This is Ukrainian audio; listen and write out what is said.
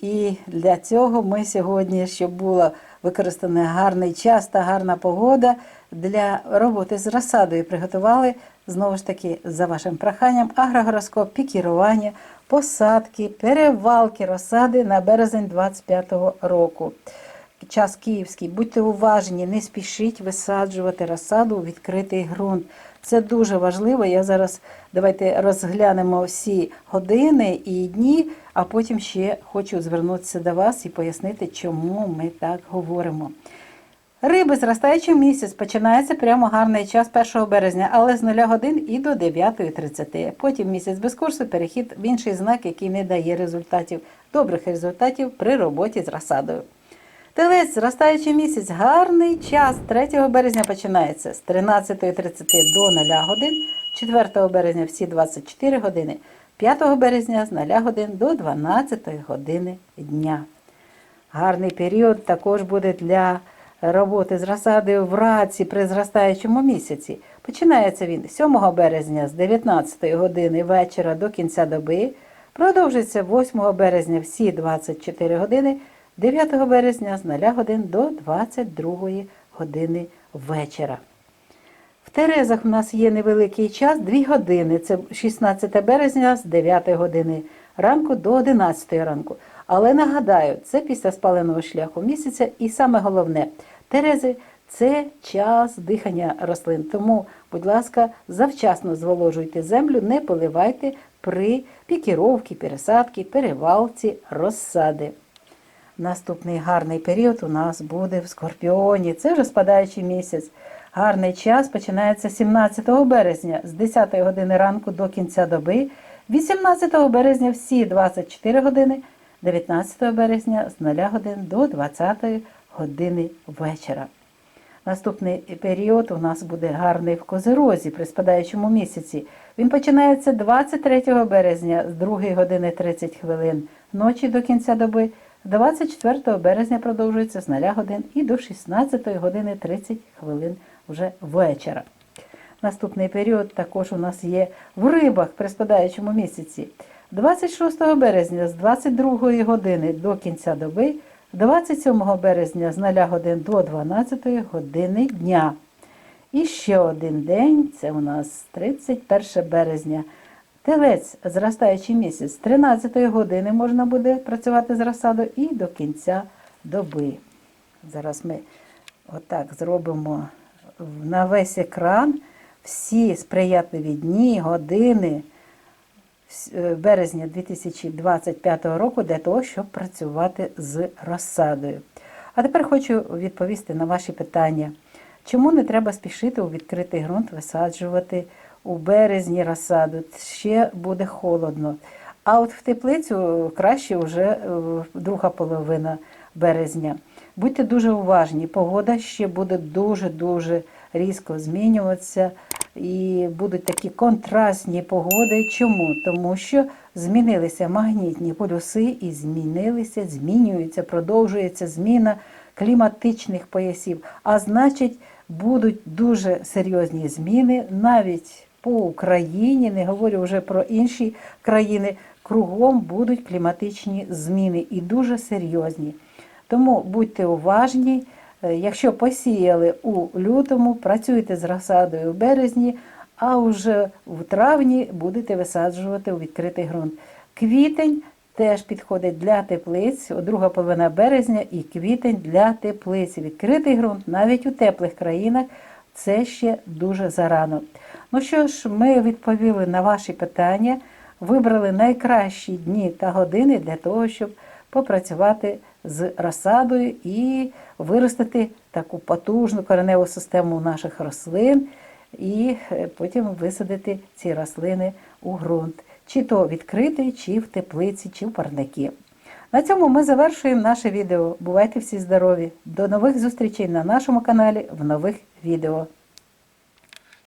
І для цього ми сьогодні, щоб було використаний гарний час та гарна погода для роботи з розсадою, приготували знову ж таки за вашим проханням агрогороскоп, пікірування, посадки, перевалки розсади на березень 25-го року час київський, будьте уважні, не спішіть висаджувати розсаду у відкритий ґрунт. Це дуже важливо. Я зараз давайте розглянемо всі години і дні, а потім ще хочу звернутися до вас і пояснити, чому ми так говоримо. Риби зростаючий місяць починається прямо гарний час 1 березня, але з 0 годин і до 9.30. Потім місяць без курсу перехід в інший знак, який не дає результатів, добрих результатів при роботі з розсадою. Телець, зростаючий місяць, гарний час 3 березня починається з 13.30 до 0 годин, 4 березня всі 24 години, 5 березня з 0 годин до 12 години дня. Гарний період також буде для роботи з розсадою в раці при зростаючому місяці. Починається він 7 березня з 19 години вечора до кінця доби, продовжиться 8 березня всі 24 години. 9 березня з 0 годин до 22 години вечора. В Терезах у нас є невеликий час 2 години. Це 16 березня з 9 години ранку до 11 ранку. Але нагадаю, це після спаленого шляху місяця, і саме головне, Терези це час дихання рослин. Тому, будь ласка, завчасно зволожуйте землю, не поливайте при пікіровці, пересадці, перевалці, розсади. Наступний гарний період у нас буде в Скорпіоні. Це вже спадаючий місяць. Гарний час починається 17 березня з 10 години ранку до кінця доби, 18 березня всі 24 години, 19 березня з 0 годин до 20 години вечора. Наступний період у нас буде гарний в Козирозі при спадаючому місяці. Він починається 23 березня з 2 години 30 хвилин ночі до кінця доби. 24 березня продовжується з 0 годин і до 16 години 30 хвилин вже вечора. Наступний період також у нас є в рибах при спадаючому місяці. 26 березня з 22 години до кінця доби, 27 березня з 0 годин до 12 години дня. І ще один день це у нас 31 березня. Телець, зростаючий місяць, з 13 години можна буде працювати з розсадою і до кінця доби. Зараз ми отак зробимо на весь екран всі сприятливі дні, години е, березня 2025 року для того, щоб працювати з розсадою. А тепер хочу відповісти на ваші питання. Чому не треба спішити у відкритий ґрунт висаджувати у березні розсаду? Ще буде холодно. А от в теплицю краще вже е, друга половина березня. Будьте дуже уважні, погода ще буде дуже-дуже різко змінюватися. І будуть такі контрастні погоди. Чому? Тому що змінилися магнітні полюси і змінилися, змінюються, продовжується зміна кліматичних поясів. А значить, будуть дуже серйозні зміни навіть по Україні, не говорю вже про інші країни. Кругом будуть кліматичні зміни і дуже серйозні. Тому будьте уважні. Е, Якщо посіяли у лютому, працюйте з розсадою в березні, а вже в травні будете висаджувати у відкритий ґрунт. Квітень теж підходить для теплиць, друга половина березня і квітень для теплиць. Відкритий ґрунт навіть у теплих країнах це ще дуже зарано. Ну що ж, ми відповіли на ваші питання, вибрали найкращі дні та години для того, щоб попрацювати з розсадою і виростити таку потужну кореневу систему наших рослин, і е, потім висадити ці рослини у ґрунт, чи то відкритий, чи в теплиці, чи в парники. На цьому ми завершуємо наше відео. Бувайте всі здорові! До нових зустрічей на нашому каналі в нових відео.